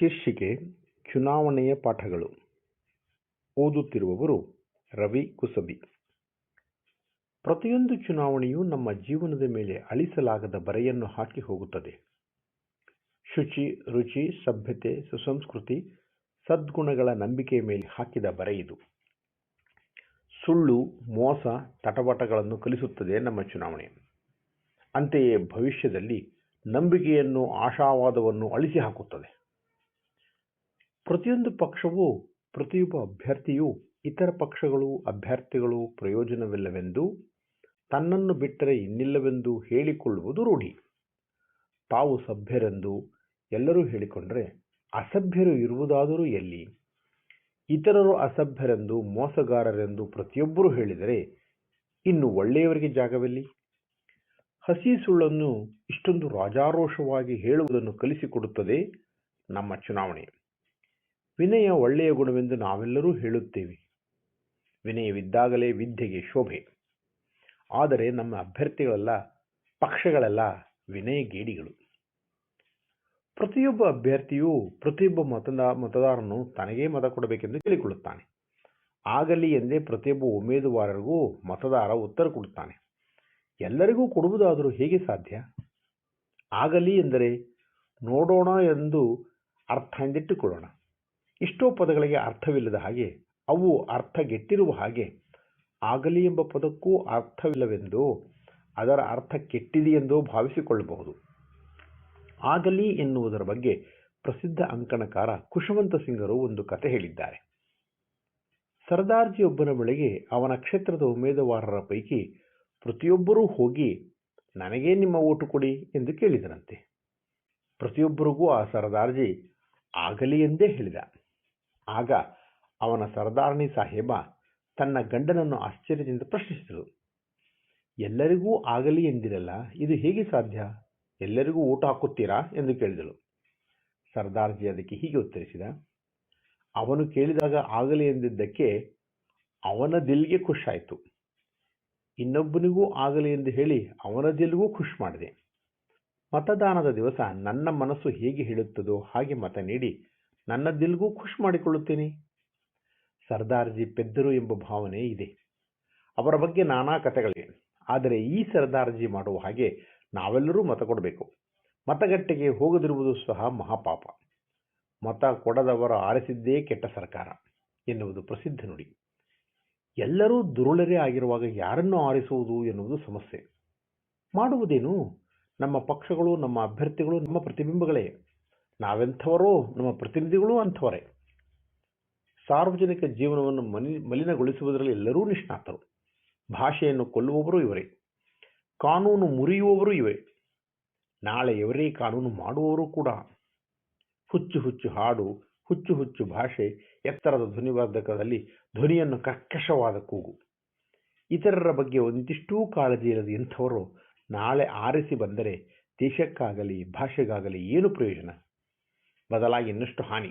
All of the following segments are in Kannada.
ಶೀರ್ಷಿಕೆ ಚುನಾವಣೆಯ ಪಾಠಗಳು. ಓದುತ್ತಿರುವವರು ರವಿ ಕುಸಬಿ. ಪ್ರತಿಯೊಂದು ಚುನಾವಣೆಯು ನಮ್ಮ ಜೀವನದ ಮೇಲೆ ಅಳಿಸಲಾಗದ ಬರೆಯನ್ನು ಹಾಕಿ ಹೋಗುತ್ತದೆ. ಶುಚಿ, ರುಚಿ, ಸಭ್ಯತೆ, ಸುಸಂಸ್ಕೃತಿ, ಸದ್ಗುಣಗಳ ನಂಬಿಕೆಯ ಮೇಲೆ ಹಾಕಿದ ಬರೆಯಿದು ಸುಳ್ಳು, ಮೋಸ, ತಟವಟಗಳನ್ನು ಕಲಿಸುತ್ತದೆ ನಮ್ಮ ಚುನಾವಣೆ. ಅಂತೆಯೇ ಭವಿಷ್ಯದಲ್ಲಿ ನಂಬಿಕೆಯನ್ನು, ಆಶಾವಾದವನ್ನು ಅಳಿಸಿ ಹಾಕುತ್ತದೆ. ಪ್ರತಿಯೊಂದು ಪಕ್ಷವೂ, ಪ್ರತಿಯೊಬ್ಬ ಅಭ್ಯರ್ಥಿಯೂ, ಇತರ ಪಕ್ಷಗಳು, ಅಭ್ಯರ್ಥಿಗಳು ಪ್ರಯೋಜನವಿಲ್ಲವೆಂದು ತನ್ನನ್ನು ಬಿಟ್ಟರೆ ಇನ್ನಿಲ್ಲವೆಂದು ಹೇಳಿಕೊಳ್ಳುವುದು ರೂಢಿ. ತಾವು ಸಭ್ಯರೆಂದು ಎಲ್ಲರೂ ಹೇಳಿಕೊಂಡರೆ ಅಸಭ್ಯರು ಇರುವುದಾದರೂ ಎಲ್ಲಿ? ಇತರರು ಅಸಭ್ಯರೆಂದು, ಮೋಸಗಾರರೆಂದು ಪ್ರತಿಯೊಬ್ಬರೂ ಹೇಳಿದರೆ ಇನ್ನು ಒಳ್ಳೆಯವರಿಗೆ ಜಾಗವೆಲ್ಲಿ? ಹಸಿ ಸುಳ್ಳನ್ನು ಇಷ್ಟೊಂದು ರಾಜಾರೋಷವಾಗಿ ಹೇಳುವುದನ್ನು ಕಲಿಸಿಕೊಡುತ್ತದೆ ನಮ್ಮ ಚುನಾವಣೆ. ವಿನಯ ಒಳ್ಳೆಯ ಗುಣವೆಂದು ನಾವೆಲ್ಲರೂ ಹೇಳುತ್ತೇವೆ. ವಿನಯವಿದ್ದಾಗಲೇ ವಿದ್ಯೆಗೆ ಶೋಭೆ. ಆದರೆ ನಮ್ಮ ಅಭ್ಯರ್ಥಿಗಳೆಲ್ಲ, ಪಕ್ಷಗಳೆಲ್ಲ ವಿನಯಗೇಡಿಗಳು ಪ್ರತಿಯೊಬ್ಬ ಅಭ್ಯರ್ಥಿಯು ಪ್ರತಿಯೊಬ್ಬ ಮತದ, ಮತದಾರನು ತನಗೇ ಮತ ಕೊಡಬೇಕೆಂದು ಕೇಳಿಕೊಳ್ಳುತ್ತಾನೆ. ಆಗಲಿ ಎಂದೇ ಪ್ರತಿಯೊಬ್ಬ ಉಮೇದುವಾರರಿಗೂ ಮತದಾರ ಉತ್ತರ ಕೊಡುತ್ತಾನೆ. ಎಲ್ಲರಿಗೂ ಕೊಡುವುದಾದರೂ ಹೇಗೆ ಸಾಧ್ಯ? ಆಗಲಿ ಎಂದರೆ ನೋಡೋಣ ಎಂದು ಅರ್ಥ ಎಂದಿಟ್ಟುಕೊಳ್ಳೋಣ. ಎಷ್ಟೋ ಪದಗಳಿಗೆ ಅರ್ಥವಿಲ್ಲದ ಹಾಗೆ ಅವು ಅರ್ಥಗೆಟ್ಟಿರುವ ಹಾಗೆ ಆಗಲಿ ಎಂಬ ಪದಕ್ಕೂ ಅರ್ಥವಿಲ್ಲವೆಂದು ಅದರ ಅರ್ಥ ಕೆಟ್ಟಿದೆಯೆಂದು ಭಾವಿಸಿಕೊಳ್ಳಬಹುದು. ಆಗಲಿ ಎನ್ನುವುದರ ಬಗ್ಗೆ ಪ್ರಸಿದ್ಧ ಅಂಕಣಕಾರ ಕುಶವಂತ ಸಿಂಗರು ಒಂದು ಕತೆ ಹೇಳಿದ್ದಾರೆ. ಸರದಾರ್ಜಿಯೊಬ್ಬನ ಬಳಿಗೆ ಅವನ ಕ್ಷೇತ್ರದ ಉಮೇದುವಾರರ ಪೈಕಿ ಪ್ರತಿಯೊಬ್ಬರೂ ಹೋಗಿ ನನಗೇ ನಿಮ್ಮ ಓಟು ಕೊಡಿ ಎಂದು ಕೇಳಿದರಂತೆ ಪ್ರತಿಯೊಬ್ಬರಿಗೂ ಆ ಸರದಾರ್ಜಿ ಆಗಲಿ ಎಂದೇ ಹೇಳಿದ. ಆಗ ಅವನ ಸರದಾರಣಿ ಸಾಹೇಬ ತನ್ನ ಗಂಡನನ್ನು ಆಶ್ಚರ್ಯದಿಂದ ಪ್ರಶ್ನಿಸಿದಳು. ಎಲ್ಲರಿಗೂ ಆಗಲಿ ಎಂದಿರಲ್ಲ, ಇದು ಹೇಗೆ ಸಾಧ್ಯ? ಎಲ್ಲರಿಗೂ ಊಟ ಹಾಕುತ್ತೀರಾ? ಎಂದು ಕೇಳಿದಳು. ಸರ್ದಾರ್ಜಿ ಅದಕ್ಕೆ ಹೀಗೆ ಉತ್ತರಿಸಿದ, ಅವನು ಕೇಳಿದಾಗ ಆಗಲಿ ಎಂದಿದ್ದಕ್ಕೆ ಅವನ ದಿಲ್ಗೆ ಖುಷಾಯಿತು. ಇನ್ನೊಬ್ಬನಿಗೂ ಆಗಲಿ ಎಂದು ಹೇಳಿ ಅವನ ದಿಲ್ಗೂ ಖುಷ್ ಮಾಡಿದೆ. ಮತದಾನದ ದಿವಸ ನನ್ನ ಮನಸ್ಸು ಹೇಗೆ ಹೇಳುತ್ತದೋ ಹಾಗೆ ಮತ ನೀಡಿ ನನ್ನ ದಿಲ್ಗೂ ಖುಷ್ ಮಾಡಿಕೊಳ್ಳುತ್ತೇನೆ. ಸರ್ದಾರ್ಜಿ ಪೆದ್ದರು ಎಂಬ ಭಾವನೆ ಇದೆ. ಅವರ ಬಗ್ಗೆ ನಾನಾ ಕಥೆಗಳಿವೆ. ಆದರೆ ಈ ಸರ್ದಾರ್ಜಿ ಮಾಡುವ ಹಾಗೆ ನಾವೆಲ್ಲರೂ ಮತ ಕೊಡಬೇಕು. ಮತಗಟ್ಟೆಗೆ ಹೋಗದಿರುವುದು ಸಹ ಮಹಾಪಾಪ. ಮತ ಕೊಡದವರು ಆರಿಸಿದ್ದೇ ಕೆಟ್ಟ ಸರ್ಕಾರ ಎನ್ನುವುದು ಪ್ರಸಿದ್ಧ ನುಡಿ. ಎಲ್ಲರೂ ದುರುಳರೇ ಆಗಿರುವಾಗ ಯಾರನ್ನು ಆರಿಸುವುದು ಎನ್ನುವುದು ಸಮಸ್ಯೆ. ಮಾಡುವುದೇನು? ನಮ್ಮ ಪಕ್ಷಗಳು, ನಮ್ಮ ಅಭ್ಯರ್ಥಿಗಳು, ನಮ್ಮ ಪ್ರತಿಬಿಂಬಗಳೇ. ನಾವೆಂಥವರೋ, ನಮ್ಮ ಪ್ರತಿನಿಧಿಗಳು ಅಂಥವರೇ. ಸಾರ್ವಜನಿಕ ಜೀವನವನ್ನು ಮಲಿ, ಮಲಿನಗೊಳಿಸುವುದರಲ್ಲಿ ಎಲ್ಲರೂ ನಿಷ್ಣಾತರು. ಭಾಷೆಯನ್ನು ಕೊಲ್ಲುವವರು ಇವರೇ. ಕಾನೂನು ಮುರಿಯುವವರು ಇವೇ ನಾಳೆ ಇವರೇ ಕಾನೂನು ಮಾಡುವವರು ಕೂಡ. ಹುಚ್ಚು ಹುಚ್ಚು ಹಾಡು, ಹುಚ್ಚು ಹುಚ್ಚು ಭಾಷೆ, ಎತ್ತರದ ಧ್ವನಿವರ್ಧಕದಲ್ಲಿ ಧ್ವನಿಯನ್ನು ಕರ್ಕಶವಾದ ಕೂಗು. ಇತರರ ಬಗ್ಗೆ ಒಂದಿಷ್ಟೂ ಕಾಳಜಿ ಇರದ ಇಂಥವರು ನಾಳೆ ಆರಿಸಿ ಬಂದರೆ ದೇಶಕ್ಕಾಗಲಿ, ಭಾಷೆಗಾಗಲಿ ಏನು ಪ್ರಯೋಜನ? ಬದಲಾಗಿ ಇನ್ನಷ್ಟು ಹಾನಿ.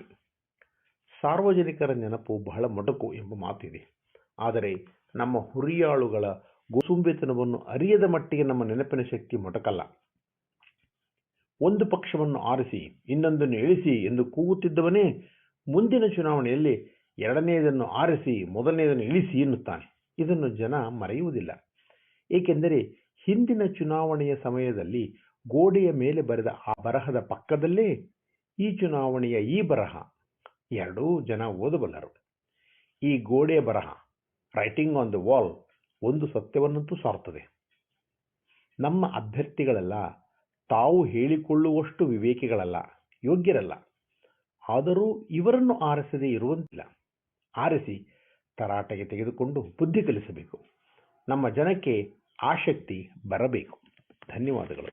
ಸಾರ್ವಜನಿಕರ ನೆನಪು ಬಹಳ ಮೊಟಕು ಎಂಬ ಮಾತಿದೆ. ಆದರೆ ನಮ್ಮ ಹುರಿಯಾಳುಗಳ ಗೋಸುಂಬೆತನವನ್ನು ಅರಿಯದ ಮಟ್ಟಿಗೆ ನಮ್ಮ ನೆನಪಿನ ಶಕ್ತಿ ಮೊಟಕಲ್ಲ. ಒಂದು ಪಕ್ಷವನ್ನು ಆರಿಸಿ, ಇನ್ನೊಂದನ್ನು ಇಳಿಸಿ ಎಂದು ಕೂಗುತ್ತಿದ್ದವನೇ ಮುಂದಿನ ಚುನಾವಣೆಯಲ್ಲಿ ಎರಡನೆಯದನ್ನು ಆರಿಸಿ ಮೊದಲನೆಯದನ್ನು ಇಳಿಸಿ ಎನ್ನುತ್ತಾನೆ. ಇದನ್ನು ಜನ ಮರೆಯುವುದಿಲ್ಲ. ಏಕೆಂದರೆ ಹಿಂದಿನ ಚುನಾವಣೆಯ ಸಮಯದಲ್ಲಿ ಗೋಡೆಯ ಮೇಲೆ ಬರೆದ ಆ ಬರಹದ ಪಕ್ಕದಲ್ಲೇ ಈ ಚುನಾವಣೆಯ ಈ ಬರಹ ಎರಡೂ ಜನ ಓದಬಲ್ಲರು ಈ ಗೋಡೆಯ ಬರಹ ರೈಟಿಂಗ್ ಆನ್ ದ ವಾಲ್ ಒಂದು ಸತ್ಯವನ್ನಂತೂ ಸಾರುತ್ತದೆ. ನಮ್ಮ ಅಭ್ಯರ್ಥಿಗಳೆಲ್ಲ ತಾವು ಹೇಳಿಕೊಳ್ಳುವಷ್ಟು ವಿವೇಕಿಗಳಲ್ಲ, ಯೋಗ್ಯರಲ್ಲ. ಆದರೂ ಇವರನ್ನು ಆರಿಸದೇ ಇರುವಂತಿಲ್ಲ. ಆರಿಸಿ ತರಾಟೆಗೆ ತೆಗೆದುಕೊಂಡು ಬುದ್ಧಿ ಕಲಿಸಬೇಕು. ನಮ್ಮ ಜನಕ್ಕೆ ಆಸಕ್ತಿ ಬರಬೇಕು. ಧನ್ಯವಾದಗಳು.